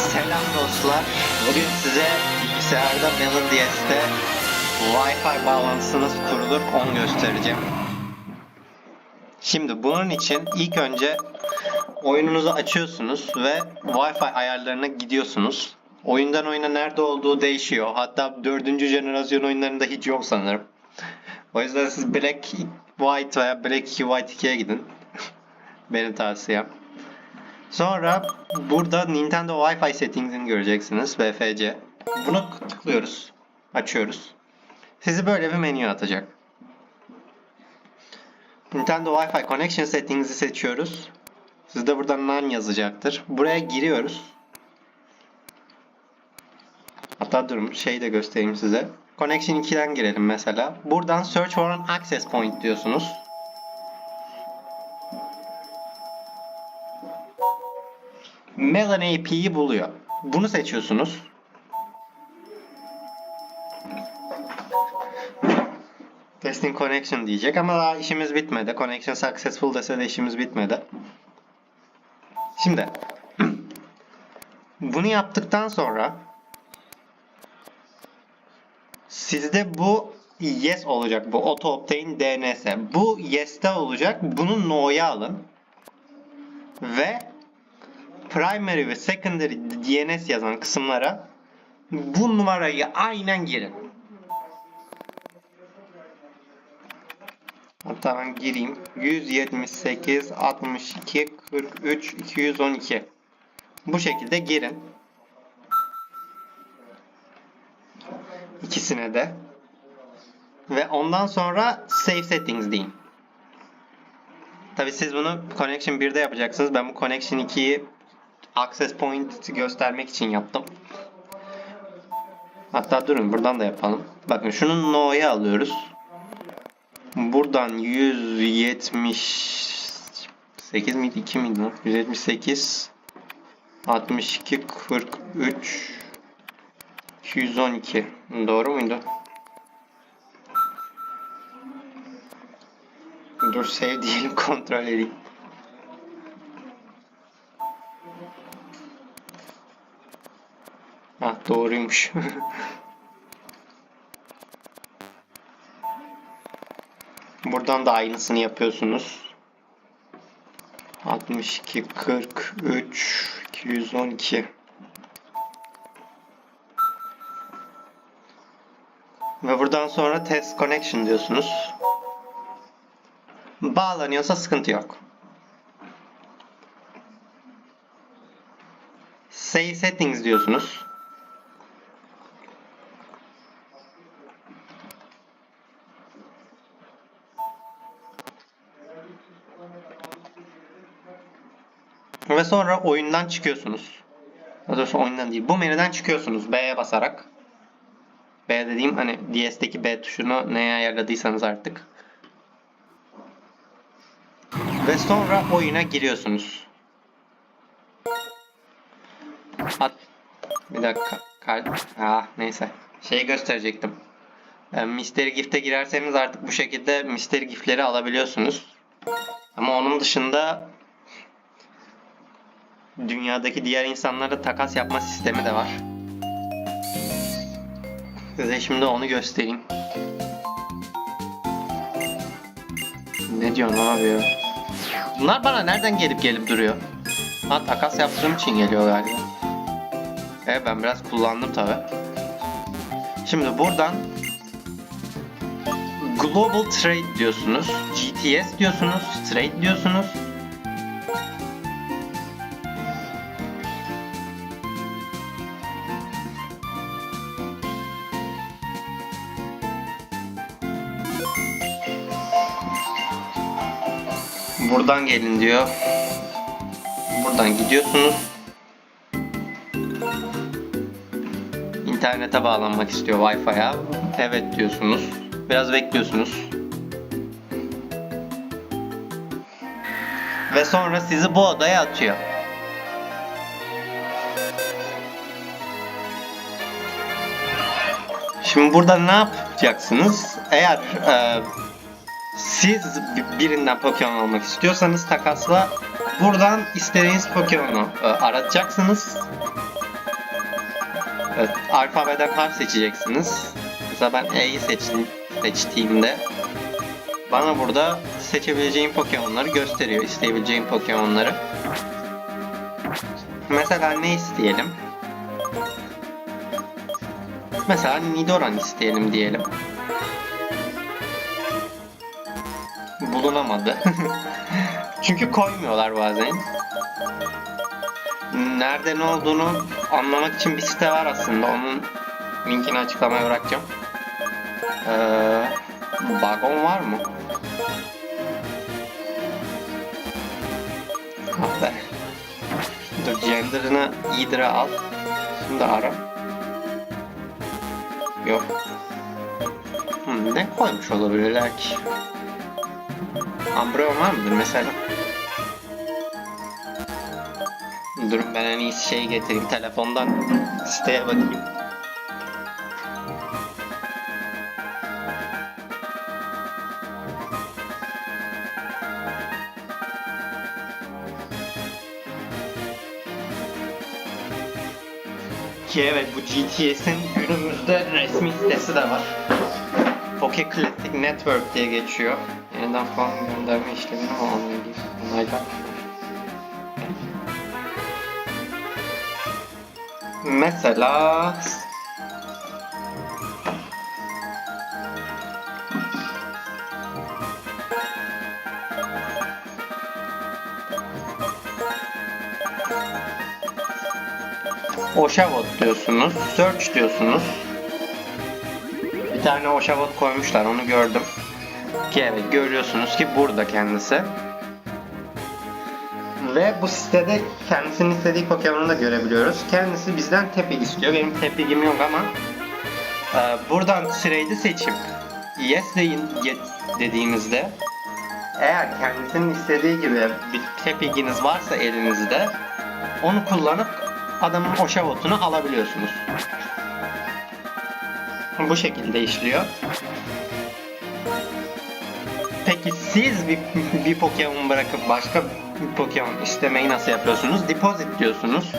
Selam dostlar. Bugün size bilgisayarda Melon DS'te Wi-Fi bağlantısı nasıl kurulur onu göstereceğim. Şimdi bunun için ilk önce oyununuzu açıyorsunuz ve Wi-Fi ayarlarına gidiyorsunuz. Oyundan oyuna nerede olduğu değişiyor. Hatta dördüncü jenerasyon oyunlarında hiç yok sanırım. O yüzden siz Black White veya Black 2 White 2'ye gidin. Benim tavsiyem. Sonra burada Nintendo Wi-Fi settings'ini göreceksiniz. VFC. Bunu tıklıyoruz. Açıyoruz. Sizi böyle bir menü atacak. Nintendo Wi-Fi Connection Settings'i seçiyoruz. Sizde burada none yazacaktır. Buraya giriyoruz. Hatta durun şey de göstereyim size. Connection 2'den girelim mesela. Buradan Search for an Access Point diyorsunuz. Melon AP'yi buluyor. Bunu seçiyorsunuz. Testing connection diyecek ama daha işimiz bitmedi. Connection successful dese de işimiz bitmedi. Şimdi bunu yaptıktan sonra sizde bu yes olacak. Bu auto obtain DNS. Bu yes'te olacak. Bunu no'ya alın. Ve primary ve secondary DNS yazan kısımlara bu numarayı aynen girin. Hatta ben gireyim. 178 62 43 212. Bu şekilde girin. İkisine de. Ve ondan sonra save settings deyin. Tabi siz bunu Connection 1'de yapacaksınız. Ben bu Connection 2'yi Access Point göstermek için yaptım. Hatta durun buradan da yapalım. Bakın şunu no'ya alıyoruz. Buradan 178 miydi 2 miydi? lan? 178 62 43 212 Doğru muydu? Dur save diyelim kontrol edeyim. Ah doğruymuş. Buradan da aynısını yapıyorsunuz. 62 43 212 Ve buradan sonra test connection diyorsunuz. Bağlanıyorsa sıkıntı yok. Save settings diyorsunuz. Ve sonra oyundan çıkıyorsunuz. Doğrusu oyundan değil. Bu menüden çıkıyorsunuz B'ye basarak. B dediğim hani DS'deki B tuşunu neye ayarladıysanız artık. Ve sonra oyuna giriyorsunuz. At. Bir dakika. Kal ah neyse. Şeyi gösterecektim. Yani Mystery Gift'e girerseniz artık bu şekilde Mystery Gift'leri alabiliyorsunuz. Ama onun dışında dünyadaki diğer insanlara takas yapma sistemi de var. Size şimdi onu göstereyim. Ne diyorsun abi ya? Bunlar bana nereden gelip gelip duruyor? Ha takas yaptığım için geliyor galiba. Evet ben biraz kullandım tabi. Şimdi buradan Global Trade diyorsunuz. GTS diyorsunuz. Trade diyorsunuz. Buradan gelin diyor. Buradan gidiyorsunuz. İnternete bağlanmak istiyor Wi-Fi'ye. Evet diyorsunuz. Biraz bekliyorsunuz. Ve sonra sizi bu odaya atıyor. Şimdi burada ne yapacaksınız? Eğer e, siz birinden Pokemon almak istiyorsanız takasla buradan istediğiniz Pokemon'u e, aratacaksınız. Evet, alfabeden harf seçeceksiniz. Mesela ben E'yi seçtim, seçtiğimde bana burada seçebileceğim Pokemon'ları gösteriyor. isteyebileceğim Pokemon'ları. Mesela ne isteyelim? Mesela Nidoran isteyelim diyelim. Bulunamadı. Çünkü koymuyorlar bazen. Nerede ne olduğunu anlamak için bir site var aslında. Onun linkini açıklamaya bırakacağım. Ee, Bagon var mı? Ah be. Dur gender'ını Hydra al. Şimdi ara. Yok. Hmm, ne koymuş olabilirler ki? Umbreon var mıdır mesela? Durun ben en iyisi şeyi getireyim telefondan siteye bakayım. Ki evet bu GTS'in günümüzde resmi sitesi de var. Poke Classic Network diye geçiyor. Yeniden falan gönderme işlemini onaylayayım. Onaylar. Mesela Oshawott diyorsunuz, search diyorsunuz. Bir tane Oshawott koymuşlar, onu gördüm. Ki evet, görüyorsunuz ki burada kendisi. Ve bu sitede kendisinin istediği Pokemon'u da görebiliyoruz. Kendisi bizden tepik istiyor. Benim tepigim yok ama e, buradan trade'i seçip yes deyin dediğimizde eğer kendisinin istediği gibi bir tepiginiz varsa elinizde onu kullanıp adamın Oshawot'unu alabiliyorsunuz. Bu şekilde işliyor. Peki siz bir, bir Pokemon bırakıp başka bir Pokemon istemeyi nasıl yapıyorsunuz? Deposit diyorsunuz.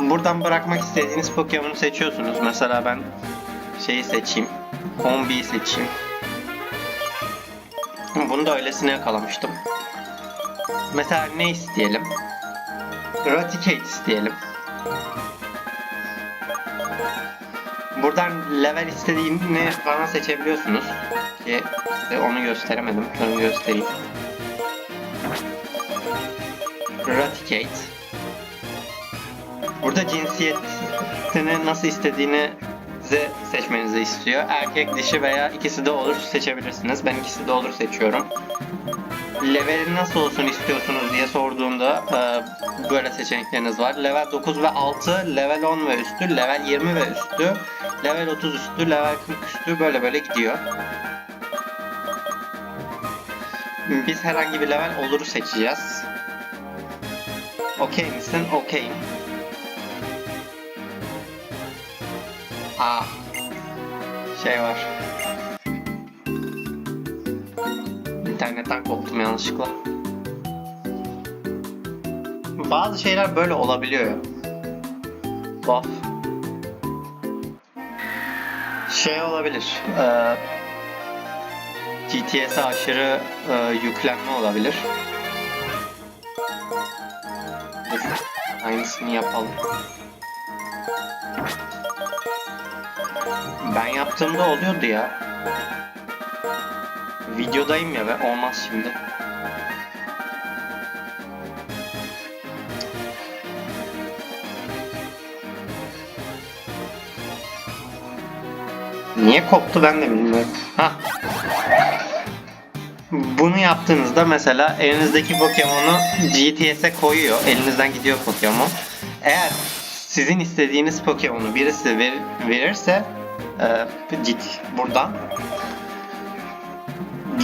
Buradan bırakmak istediğiniz Pokemon'u seçiyorsunuz. Mesela ben şeyi seçeyim. Combi'yi seçeyim. Bunu da öylesine yakalamıştım. Mesela ne isteyelim? Raticate isteyelim. Buradan level istediğini falan seçebiliyorsunuz. Ki size onu gösteremedim. Onu göstereyim. Raticate. Burada cinsiyetini nasıl istediğini size seçmenizi istiyor. Erkek, dişi veya ikisi de olur seçebilirsiniz. Ben ikisi de olur seçiyorum. Leveli nasıl olsun istiyorsunuz diye sorduğunda e, böyle seçenekleriniz var. Level 9 ve 6, level 10 ve üstü, level 20 ve üstü, level 30 üstü, level 40 üstü böyle böyle gidiyor. Biz herhangi bir level oluru seçeceğiz. Okey misin? Okeyim. Aa. Şey var. İnternetten koptum yanlışlıkla. Bazı şeyler böyle olabiliyor ya. Tuhaf. Şey olabilir. eee, GTS'e aşırı eee, yüklenme olabilir. Aynısını yapalım. Ben yaptığımda oluyordu ya. Videodayım ya ve olmaz şimdi. Niye koptu ben de bilmiyorum. Hah. Bunu yaptığınızda mesela elinizdeki Pokemon'u GTS'e koyuyor. Elinizden gidiyor Pokemon. Eğer sizin istediğiniz Pokemon'u birisi ver- verirse e, git buradan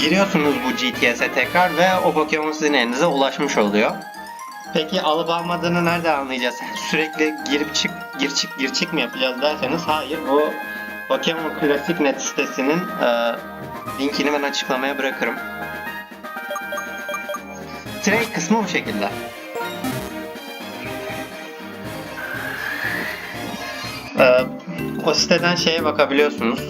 giriyorsunuz bu GTS'e tekrar ve o Pokemon sizin elinize ulaşmış oluyor. Peki alıp almadığını nerede anlayacağız? Sürekli girip çık, gir çık, gir çık mı yapacağız derseniz hayır bu Pokemon Classic Net sitesinin e, linkini ben açıklamaya bırakırım. Trade kısmı bu şekilde. Ee, o siteden şeye bakabiliyorsunuz.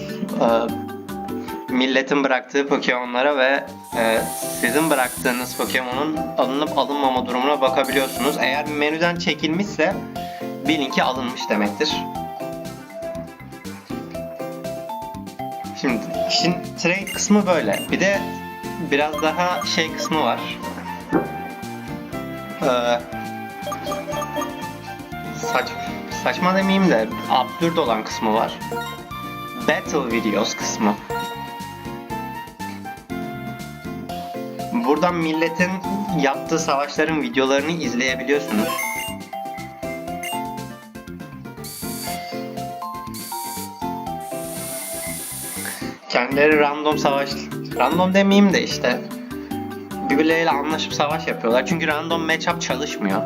Ee, milletin bıraktığı Pokemon'lara ve e, sizin bıraktığınız Pokemon'un alınıp alınmama durumuna bakabiliyorsunuz. Eğer menüden çekilmişse bilin ki alınmış demektir. Şimdi işin trade kısmı böyle. Bir de biraz daha şey kısmı var. Ee, saç, saçma demeyeyim de absürt olan kısmı var. Battle videos kısmı. Buradan milletin yaptığı savaşların videolarını izleyebiliyorsunuz. Kendileri random savaş, random demeyeyim de işte birbirleriyle anlaşıp savaş yapıyorlar. Çünkü random matchup çalışmıyor.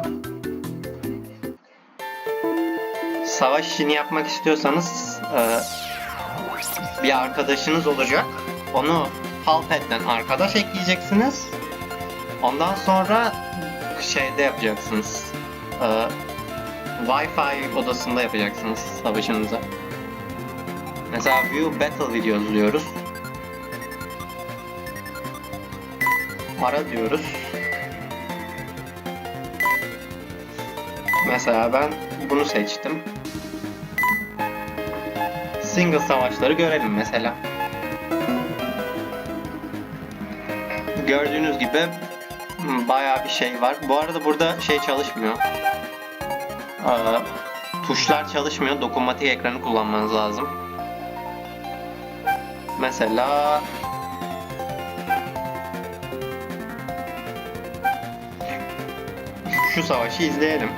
Savaş işini yapmak istiyorsanız e, bir arkadaşınız olacak. Onu Halpet'ten arkadaş ekleyeceksiniz. Ondan sonra şeyde yapacaksınız. E, Wi-Fi odasında yapacaksınız savaşınızı. Mesela View Battle videos diyoruz. Ara diyoruz. Mesela ben bunu seçtim. Single savaşları görelim mesela. Gördüğünüz gibi bayağı bir şey var. Bu arada burada şey çalışmıyor. Ee, tuşlar çalışmıyor. Dokunmatik ekranı kullanmanız lazım. Mesela şu savaşı izleyelim.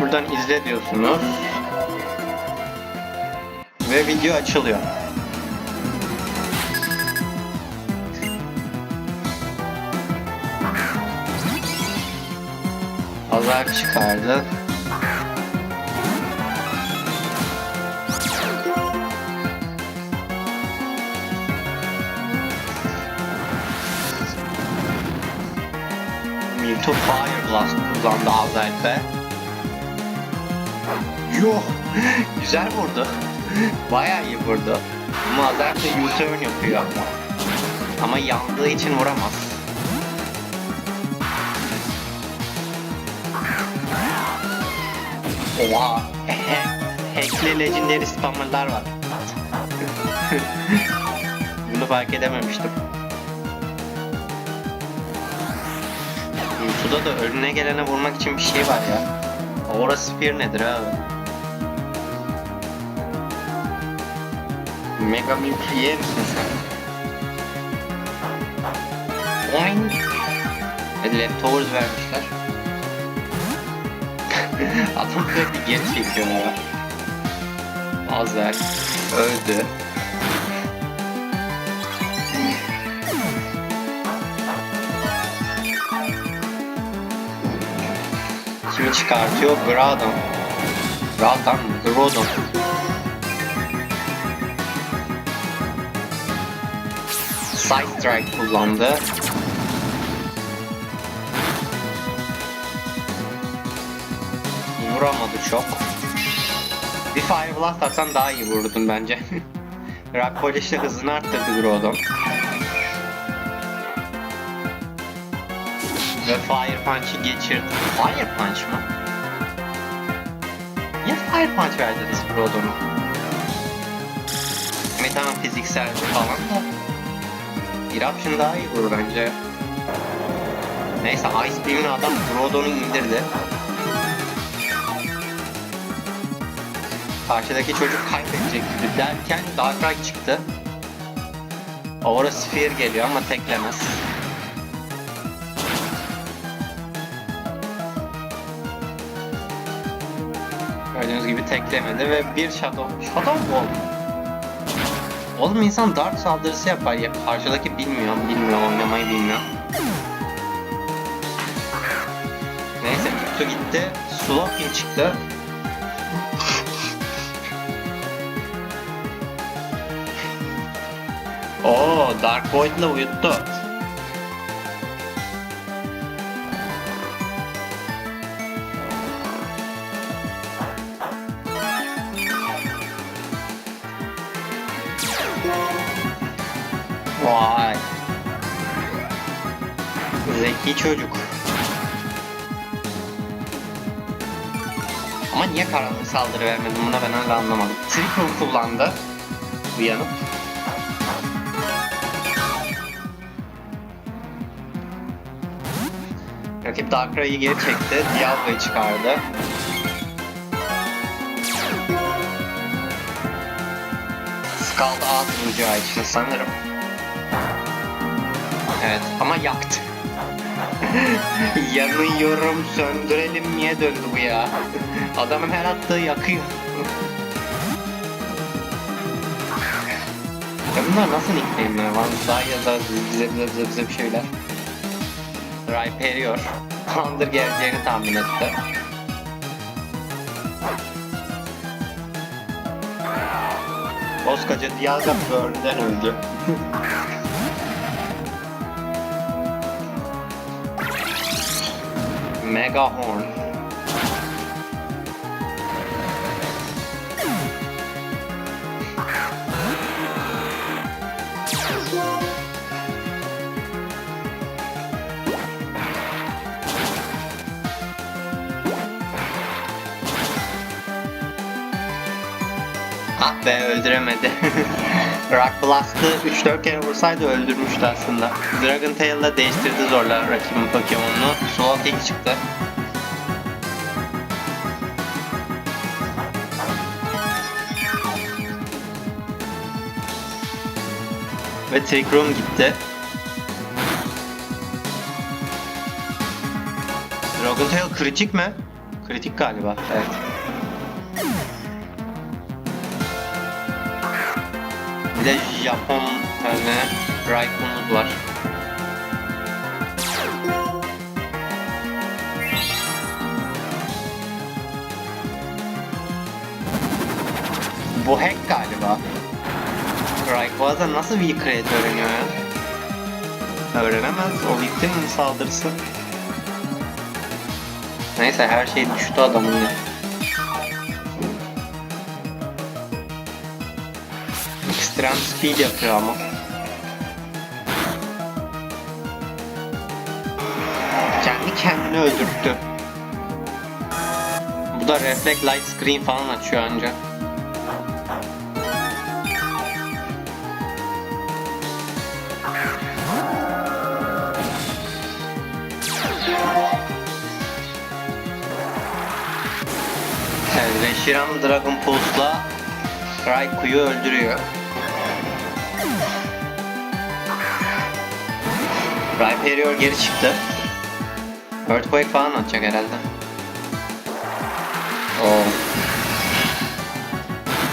Buradan izle diyorsunuz. Ve video açılıyor. Azar çıkardı. Mewtwo Fire Blast kullandı Azalpe. Yo, güzel vurdu. Bayağı iyi vurdu. Ama Azalpe U-turn yapıyor. Ama yandığı için vuramaz. Oha! Hackli legendary spammerlar var. Bunu fark edememiştim. Suda da önüne gelene vurmak için bir şey var ya. Aura Sphere nedir abi? Mega Mewtwo yer misin sen? Oink! Hadi leftovers vermişler. Adam sürekli geri çekiyor ya. Azer öldü. Çıkartıyor? Groudon mı? Groudon. Side Strike kullandı. Vuramadı çok. Bir Fire Blast atsan daha iyi vururdun bence. Rock Polish'le hızını arttırdı Groudon. Fire Punch'ı geçirdi. Fire Punch mı? Ya Fire Punch verdiniz Groudon'a? Evet tamam fiziksel falan da. Eruption daha iyi vurur bence. Neyse Ice Beam'le adam Groudon'u indirdi. Karşıdaki çocuk kaybedecek gibi derken Darkrai çıktı. Aura Sphere geliyor ama teklemez. Gördüğünüz gibi teklemedi ve bir Shadow... Shadow Ball. Oğlum insan Dark saldırısı yapar ya. Karşıdaki bilmiyor, bilmiyor, oynamayı bilmiyor. Neyse Mewtwo gitti. Slowking çıktı. Oo, Dark Void'la uyuttu. Vay. Zeki çocuk. Ama niye karanlık saldırı vermedin buna ben hala anlamadım. Room kullandı. Uyanıp. Rakip Darkray'ı geri çekti. Diablo'yu çıkardı. Ağız vuracağı için sanırım. Evet ama yaktı. Yanıyorum söndürelim niye döndü bu ya? Adamın her attığı yakıyor. ya bunlar nasıl nickname'ler var? Daha ya da bize bize bize bize bir şeyler. Rhyperior. Thunder geleceğini tahmin etti. Koskoca Dialga Burn'den öldü. Mega Horn. Ah be öldüremedi. Rock Blast'ı 3-4 kere vursaydı öldürmüştü aslında. Dragon Tail'la değiştirdi zorla rakibin Pokemon'unu. Slow Kick çıktı. Ve Trick Room gitti. Dragon Tail kritik mi? Kritik galiba. Evet. De Japon tane Raikon'umuz var. Bu hack galiba. Rayquaza nasıl V-Crate öğreniyor ya? Öğrenemez. O victim saldırısı. Neyse her şey düştü adamın ya. Extreme speed yapıyor ama. Kendi kendini öldürttü. Bu da reflect light screen falan açıyor ancak. Reshiram Dragon Pulse'la Raiku'yu öldürüyor. Rhyperior geri çıktı. Earthquake falan atacak herhalde. Oo.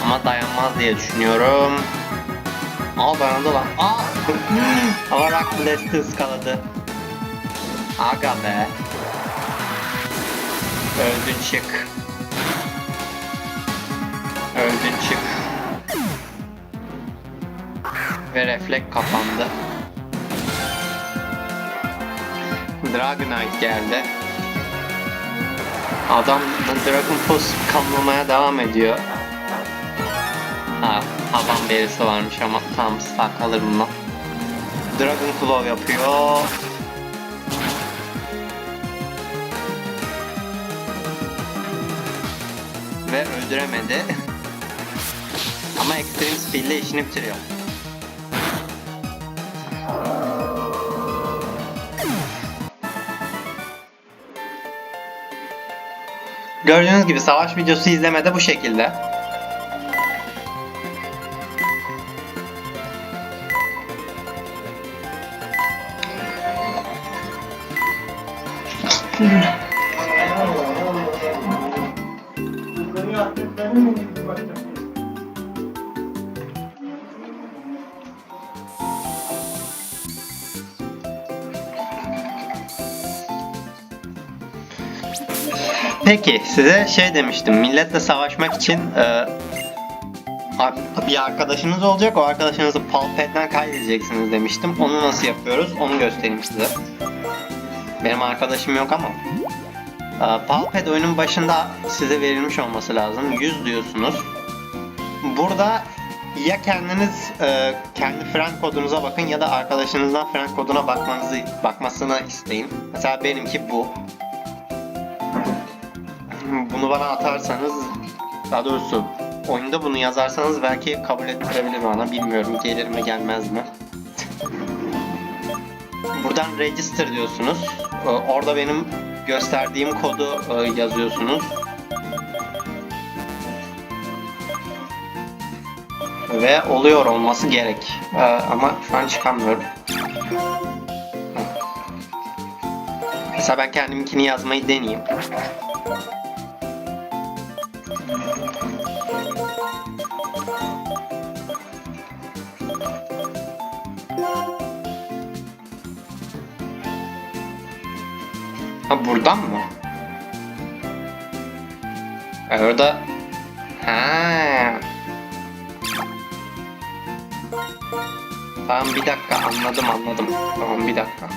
Ama dayanmaz diye düşünüyorum. Aa dayandı lan. Aa! Ama Rock Blast'ı ıskaladı. Aga be. Öldün çık. Öldün çık. Ve reflek kapandı. Dragonite geldi. Adam Dragon Pulse kamlamaya devam ediyor. Ha, havan berisi varmış ama tam stack alır bundan. Dragon Claw yapıyor. Ve öldüremedi. ama Extreme Speed ile işini bitiriyor. Gördüğünüz gibi savaş videosu izlemede bu şekilde. Peki size şey demiştim. Milletle savaşmak için e, bir arkadaşınız olacak. O arkadaşınızı Palpet'den kaydedeceksiniz demiştim. Onu nasıl yapıyoruz? Onu göstereyim size. Benim arkadaşım yok ama. E, Palpet oyunun başında size verilmiş olması lazım. 100 diyorsunuz. Burada ya kendiniz e, kendi friend kodunuza bakın ya da arkadaşınızdan friend koduna bakmanızı bakmasını isteyin. Mesela benimki bu. Bunu bana atarsanız daha doğrusu oyunda bunu yazarsanız belki kabul ettirebilir bana. Bilmiyorum gelir mi gelmez mi. Buradan register diyorsunuz. Ee, Orada benim gösterdiğim kodu e, yazıyorsunuz. Ve oluyor olması gerek. Ee, Ama şu an çıkamıyorum. Mesela ben kendiminkini yazmayı deneyeyim. Ha buradan mı? Ha, Orada ha. Tamam bir dakika anladım anladım. Tamam bir dakika.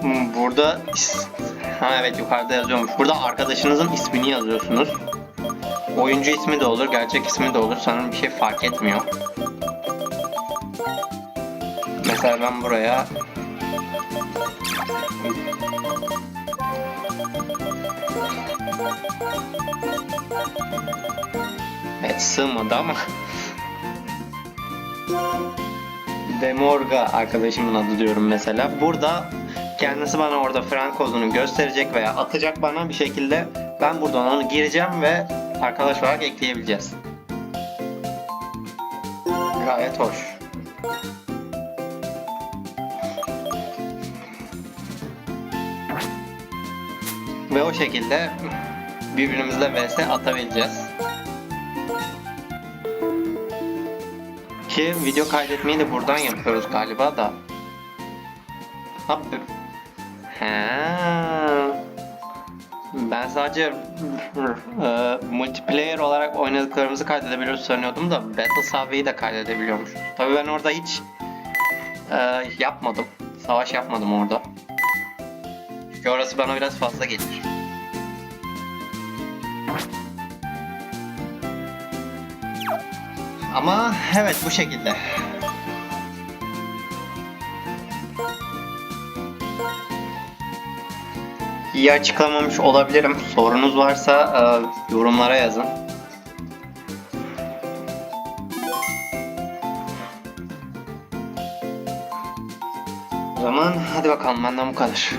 Hmm, Burada ha evet yukarıda yazıyormuş. Burada arkadaşınızın ismini yazıyorsunuz. Oyuncu ismi de olur, gerçek ismi de olur. Sanırım bir şey fark etmiyor. Mesela ben buraya Evet sığmadı ama Demorga arkadaşımın adı diyorum mesela. Burada kendisi bana orada friend kodunu gösterecek veya atacak bana bir şekilde ben buradan onu gireceğim ve arkadaş olarak ekleyebileceğiz. Gayet hoş. Ve o şekilde birbirimizle vs atabileceğiz. Ki video kaydetmeyi de buradan yapıyoruz galiba da. Hop. Ha. Ben sadece e, multiplayer olarak oynadıklarımızı kaydedebiliyoruz sanıyordum da Battle Survey'i de kaydedebiliyormuş. Tabii ben orada hiç e, yapmadım. Savaş yapmadım orada. Çünkü orası bana biraz fazla gelir. Ama evet bu şekilde. İyi açıklamamış olabilirim. Sorunuz varsa e, yorumlara yazın. O zaman hadi bakalım benden bu kadar.